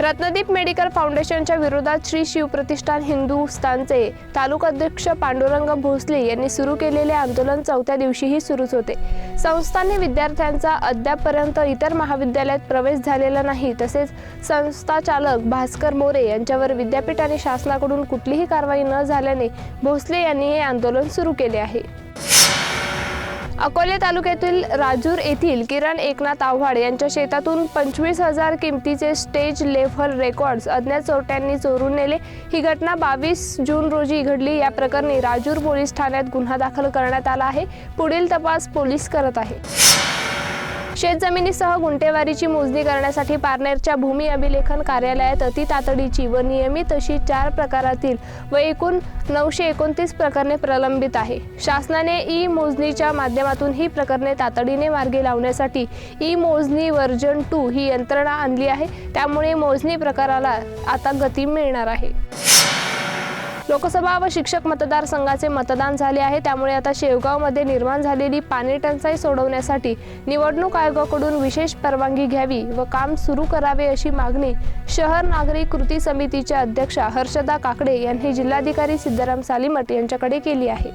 Ratnadeep medical फाउंडेशनच्या विरोधात श्री शिवप्रतिष्ठान हिंदुस्थानचे तालुकाध्यक्ष पांडुरंग भोसले यांनी सुरू केलेले आंदोलन चौथ्या दिवशीही सुरूच होते. संस्थांनी विद्यार्थ्यांचा अद्यापपर्यंत इतर महाविद्यालयात प्रवेश झालेला नाही तसेच संस्थाचालक भास्कर मोरे यांच्यावर विद्यापीठ आणि शासनाकडून कुठलीही कारवाई न झाल्याने भोसले यांनी हे आंदोलन सुरू केले आहे. अकोले तालुक्यातील राजूर येथील किरण एकनाथ आव्हाड यांच्या शेतातून पंचवीस हजार किमतीचे स्टेज लेव्हल रेकॉर्ड्स अज्ञात चोरट्यांनी चोरून नेले. ही घटना बावीस जून रोजी घडली. या प्रकरणी राजूर पोलीस ठाण्यात गुन्हा दाखल करण्यात आला आहे. पुढील तपास पोलीस करत आहे शेतजमिनीसह गुंठेवारीची मोजणी करण्यासाठी पारनेरच्या भूमी अभिलेखन कार्यालयात अति तातडीची व नियमित अशी चार प्रकारातील व एकूण नऊशे एकोणतीस प्रकरणे प्रलंबित आहे. शासनाने ई मोजणीच्या माध्यमातून ही प्रकरणे तातडीने मार्गी लावण्यासाठी ई मोजणी वर्जन टू ही यंत्रणा आणली आहे. त्यामुळे मोजणी प्रकाराला आता गती मिळणार आहे. लोकसभा व शिक्षक मतदारसंघाचे मतदान झाले आहे. त्यामुळे आता शेवगावमध्ये निर्माण झालेली पाणी टंचाई सोडवण्यासाठी निवडणूक आयोगाकडून विशेष परवानगी घ्यावी व काम सुरू करावे अशी मागणी शहर नागरिक कृती समितीच्या अध्यक्षा हर्षदा काकडे यांनी जिल्हाधिकारी सिद्धाराम सालिमट यांच्याकडे केली आहे.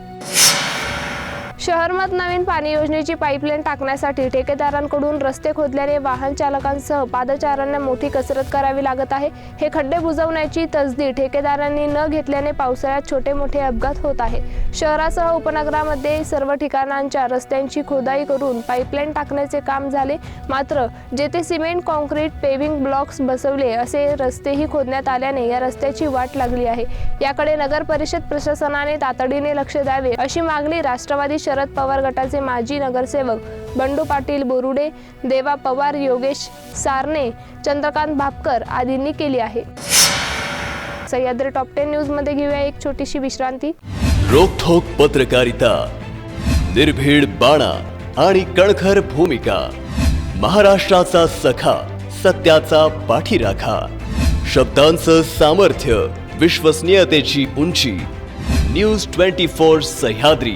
शहरमत नवीन पाणी योजनेची पाईपलाईन टाकण्यासाठी ठेकेदारांकडून रस्ते खोदल्याने वाहन चालकांसह पादचाऱ्यांना मोठी कसरत करावी लागत आहे. हे खड्डे बुजवण्याची तसदी ठेकेदारांनी न घेतल्याने पावसाळ्यात छोटे मोठे अपघात होत आहे. शहरासह उपनगरामध्ये सर्व ठिकाणांच्या रस्त्यांची खोदाई करून पाईपलाईन टाकण्याचे काम झाले. मात्र जेथे सिमेंट कॉन्क्रीट पेव्हिंग ब्लॉक्स बसवले असे रस्तेही खोदण्यात आल्याने या रस्त्याची वाट लागली आहे. याकडे नगर परिषद प्रशासनाने तातडीने लक्ष द्यावे अशी मागणी राष्ट्रवादी शरद पवार गटाचे माजी नगरसेवक बंडू पाटील बोरुडे देवा पवार योगेश सारणे चंद्रकांत भापकर आदींनी केली आहे. सह्याद्री टॉप टेन न्यूजमध्ये घेऊया एक छोटीशी विश्रांती. रोखोक पत्रकारिता निर्भीड बाणा आणि कणखर भूमिका महाराष्ट्राचा सखा सत्याचा पाठीराखा शब्दांचं सामर्थ्य विश्वसनीयतेची उंची न्यूज ट्वेंटी फोर सह्याद्री.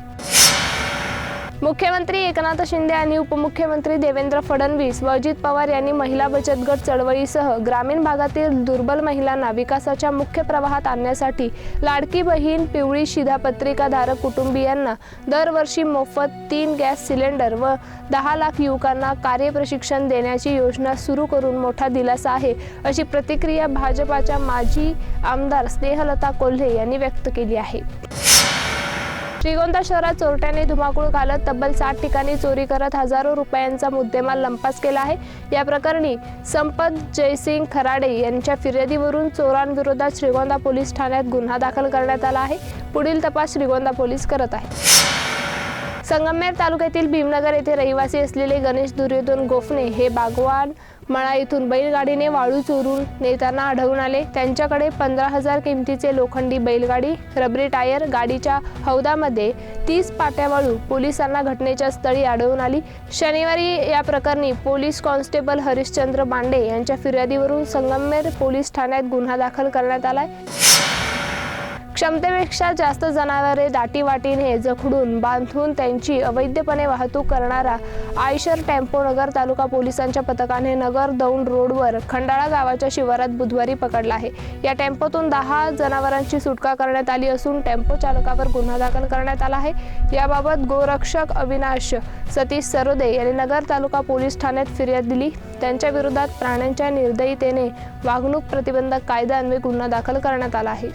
मुख्यमंत्री एकनाथ शिंदे आणि उपमुख्यमंत्री देवेंद्र फडणवीस व अजित पवार यांनी महिला बचत गट चळवळीसह ग्रामीण भागातील दुर्बल महिलांना विकासाच्या मुख्य प्रवाहात आणण्यासाठी लाडकी बहीण पिवळी शिधापत्रिकाधारक कुटुंबियांना दरवर्षी मोफत तीन गॅस सिलेंडर व दहा लाख युवकांना कार्यप्रशिक्षण देण्याची योजना सुरू करून मोठा दिलासा आहे अशी प्रतिक्रिया भाजपाच्या माजी आमदार स्नेहलता कोल्हे यांनी व्यक्त केली आहे. श्रीगोंदा शहरात चोरट्याने धुमाकूळ घालत तब्बल सात ठिकाणी चोरी करत हजारो रुपयांचा मुद्देमाल लंपास केला आहे. या प्रकरणी संपत जयसिंग खराडे यांच्या फिर्यादीवरून चोरांविरोधात श्रीगोंदा पोलीस ठाण्यात गुन्हा दाखल करण्यात आला आहे. पुढील तपास श्रीगोंदा पोलीस करत आहे संगमनेर तालुक्यातील भीमनगर येथे रहिवासी असलेले गणेश दुर्योधन गोफणे हे बागवान मळा इथून बैलगाडीने वाळू चोरून नेताना आढळून आले. त्यांच्याकडे पंधरा हजार किमतीचे लोखंडी बैलगाडी रबरी टायर गाडीच्या हौदामध्ये तीस पाट्या वाळू पोलिसांना घटनेच्या स्थळी आढळून आली. शनिवारी या प्रकरणी पोलीस कॉन्स्टेबल हरिश्चंद्र बांडे यांच्या फिर्यादीवरून संगमनेर पोलीस ठाण्यात गुन्हा दाखल करण्यात आलाय. क्षमतेपेक्षा जास्त जनावरे दाटीवाटीने जखडून बांधून त्यांची अवैधपणे वाहतूक करणारा आयशर टेम्पो नगर तालुका पोलिसांच्या पथकाने नगर दौंड रोडवर खंडाळा गावाच्या शिवारात बुधवारी पकडला आहे. या टेम्पोतून दहा जनावरांची सुटका करण्यात आली असून टेम्पो चालकावर गुन्हा दाखल करण्यात आला आहे. याबाबत गोरक्षक अविनाश सतीश सरोदे यांनी नगर तालुका पोलीस ठाण्यात फिर्याद दिली. त्यांच्या विरोधात प्राण्यांच्या निर्दयीतेने वागणूक प्रतिबंधक कायद्यान्वये गुन्हा दाखल करण्यात आला आहे.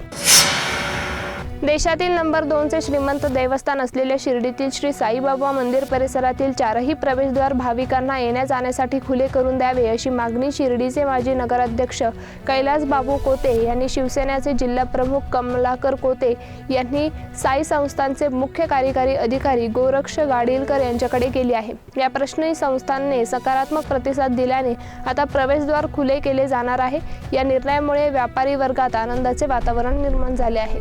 देशातील नंबर दोनचे श्रीमंत देवस्थान असलेल्या शिर्डीतील श्री साईबाबा मंदिर परिसरातील चारही प्रवेशद्वार भाविकांना येण्या जाण्यासाठी खुले करून द्यावे अशी मागणी शिर्डीचे माजी नगराध्यक्ष कैलास बाबू कोते यांनी शिवसेनेचे जिल्हा प्रमुख कमलाकर कोते यांनी साई संस्थांचे मुख्य कार्यकारी अधिकारी गोरक्ष गाडीलकर यांच्याकडे केली आहे. या प्रश्नी संस्थांनी सकारात्मक प्रतिसाद दिल्याने आता प्रवेशद्वार खुले केले जाणार आहे. या निर्णयामुळे व्यापारी वर्गात आनंदाचे वातावरण निर्माण झाले आहे.